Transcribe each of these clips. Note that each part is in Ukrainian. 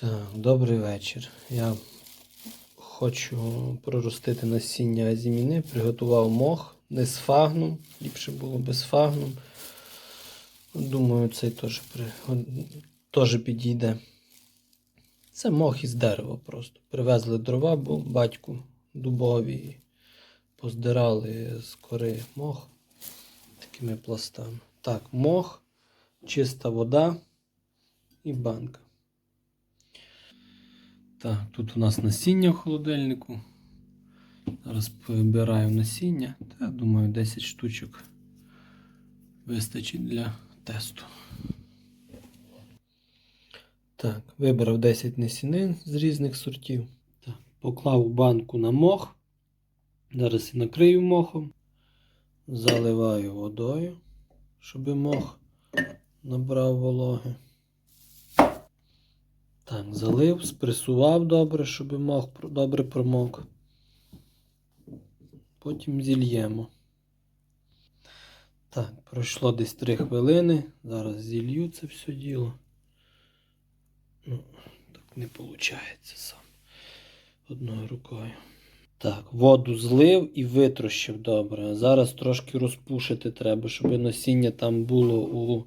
Так, добрий вечір. Я хочу проростити насіння азіміни. Приготував мох не з фагном. Ліпше було без фагном. Думаю, цей теж, при... теж підійде. Це мох із дерева просто. Привезли дрова, бо батьку дубові. Поздирали з кори мох такими пластами. Так, мох, чиста вода і банка. Так, тут у нас насіння в холодильнику. Зараз вибираю насіння. Та, думаю, 10 штучок вистачить для тесту. Так, вибрав 10 насінин з різних сортів. Так, поклав банку на мох. Зараз і накрию мохом. Заливаю водою, щоб мох набрав вологи. Так, залив, спресував добре, щоб мох добре промок. Потім зільємо. Так, пройшло десь 3 хвилини. Зараз зілью це все діло. Ну, так не виходить сам. Одною рукою. Так, воду злив і витрощив добре. Зараз трошки розпушити треба, щоб насіння там було у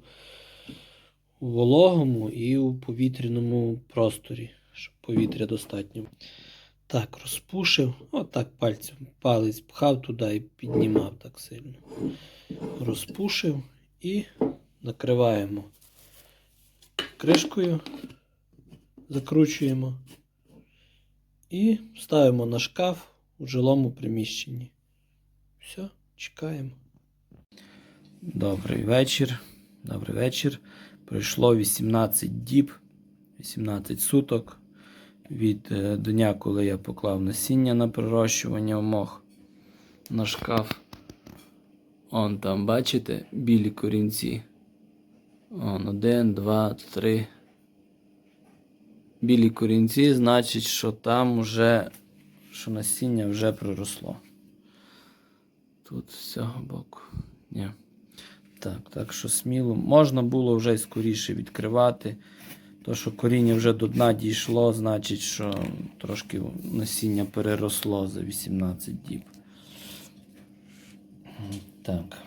у вологому і у повітряному просторі, щоб повітря достатньо. Так, розпушив. Отак пальцем палець пхав туди і піднімав так сильно. Розпушив і накриваємо кришкою, закручуємо і ставимо на шкаф у жилому приміщенні. Все, чекаємо. Добрий вечір. Добрий вечір. Пройшло 18 діб, 18 суток від е, дня, коли я поклав насіння на пророщування в мох на шкаф. Он там, бачите, білі корінці. Он один, два, три. Білі корінці, значить, що там вже, що насіння вже проросло. Тут з цього боку. Ні. Так, так що сміло. Можна було вже й скоріше відкривати. То, що коріння вже до дна дійшло, значить, що трошки насіння переросло за 18 діб. Так.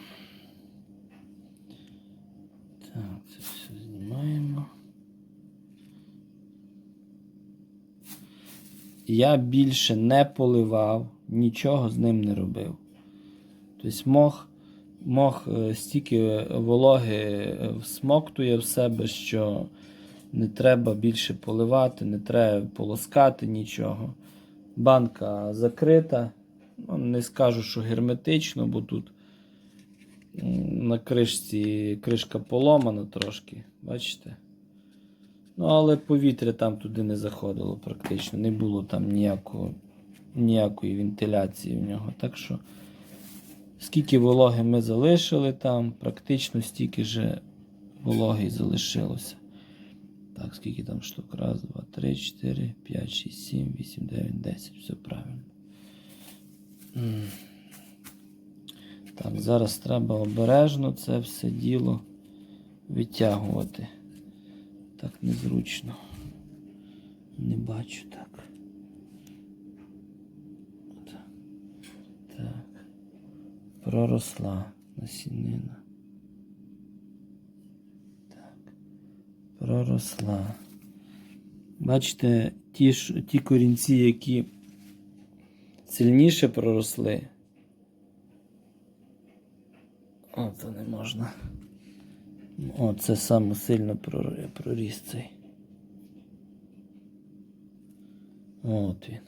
Так, це все знімаємо. Я більше не поливав, нічого з ним не робив. Тобто мох мох е, стільки вологи е, всмоктує в себе, що не треба більше поливати, не треба полоскати нічого. Банка закрита. Ну, не скажу, що герметично, бо тут на кришці кришка поломана трошки, бачите? Ну, але повітря там туди не заходило практично. Не було там ніякого, ніякої вентиляції в нього. Так що. Скільки вологи ми залишили там, практично стільки ж вологи залишилося. Так, скільки там штук? Раз, два, три, чотири, п'ять, шість, сім, вісім, дев'ять, десять. Все правильно. Так, зараз треба обережно це все діло витягувати. Так незручно. Не бачу так. Так. Так проросла насінина. Так, проросла. Бачите, ті, ж- ті корінці, які сильніше проросли. О, то не можна. О, це саме сильно проріс цей. От він.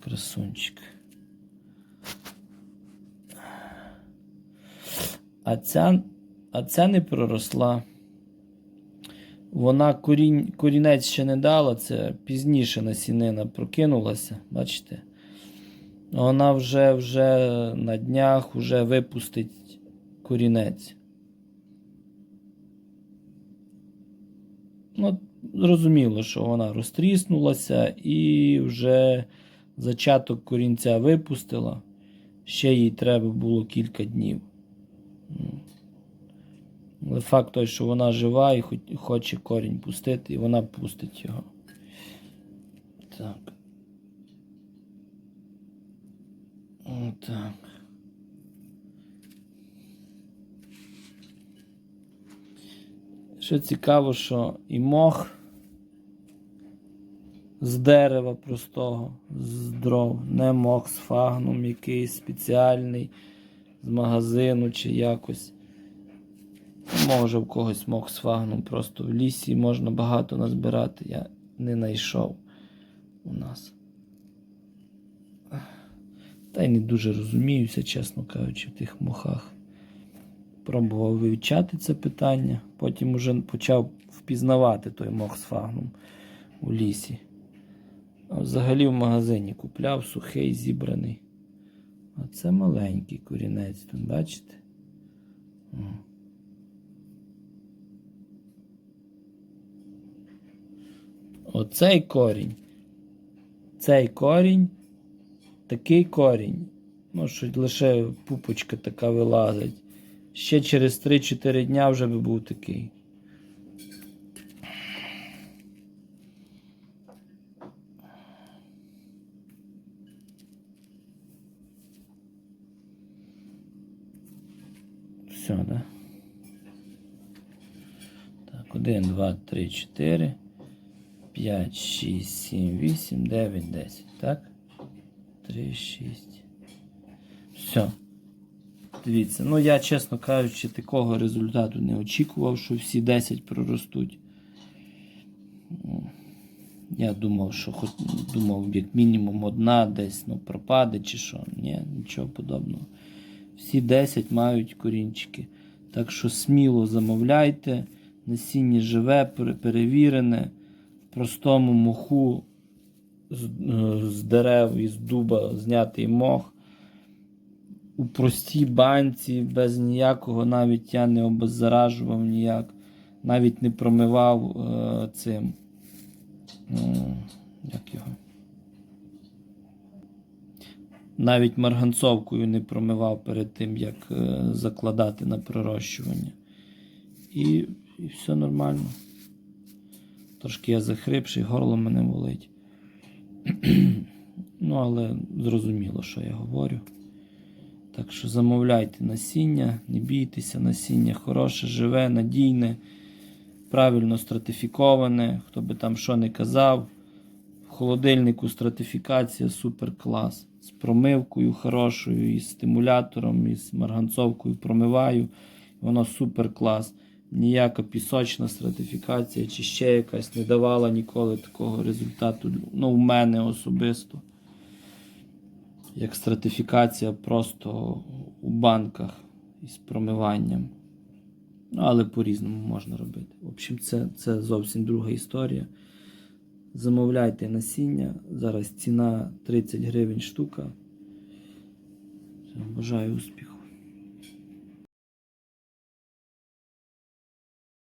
Красунчик. А ця, а ця не проросла. Вона корінь, корінець ще не дала, це пізніше насінина прокинулася, бачите? Вона вже вже на днях вже випустить корінець. Ну, зрозуміло, що вона розтріснулася і вже зачаток корінця випустила. Ще їй треба було кілька днів. Але факт той, що вона жива і хоче корінь пустити, і вона пустить його. Так. Отак. Ще цікаво, що і мох з дерева простого, з дров, не мох з фагном якийсь спеціальний з магазину чи якось. Може в когось мох з просто в лісі можна багато назбирати. Я не знайшов у нас. Та й не дуже розуміюся, чесно кажучи, в тих мохах. Пробував вивчати це питання, потім уже почав впізнавати той мох з фагном у лісі. А взагалі в магазині купляв сухий зібраний. А це маленький корінець, тут бачите? Оцей корінь. Цей корінь, такий корінь. Ну, що лише пупочка така вилазить. Ще через 3-4 дня вже би був такий. Все, да? Так, 1, 2, 3, 4, 5, 6, 7, 8, 9, 10. Так? 3, 6. Все. Дивіться, ну я, чесно кажучи, такого результату не очікував, що всі 10 проростуть. Ну, Я думав, що хоч думав, як мінімум одна десь ну, пропаде чи що. Ні, нічого подобного. Всі 10 мають корінчики. Так що сміло замовляйте. Насіння живе, перевірене, в простому моху з, е, з дерев і з дуба знятий мох. У простій банці, без ніякого, навіть я не обеззаражував ніяк, навіть не промивав е, цим. м, Як його? Навіть марганцовкою не промивав перед тим, як е, закладати на пророщування. І, і все нормально. Трошки я захрипший, горло мене болить. ну, але зрозуміло, що я говорю. Так що замовляйте насіння, не бійтеся, насіння хороше, живе, надійне, правильно стратифіковане. Хто би там що не казав. Холодильнику стратифікація супер клас. З промивкою хорошою, і з стимулятором, і з марганцовкою промиваю. Воно супер клас. Ніяка пісочна стратифікація чи ще якась не давала ніколи такого результату. Ну, в мене особисто. Як стратифікація просто у банках із промиванням. Ну, але по-різному можна робити. В общем, це, це зовсім друга історія. Замовляйте насіння. Зараз ціна 30 гривень штука. Бажаю успіху.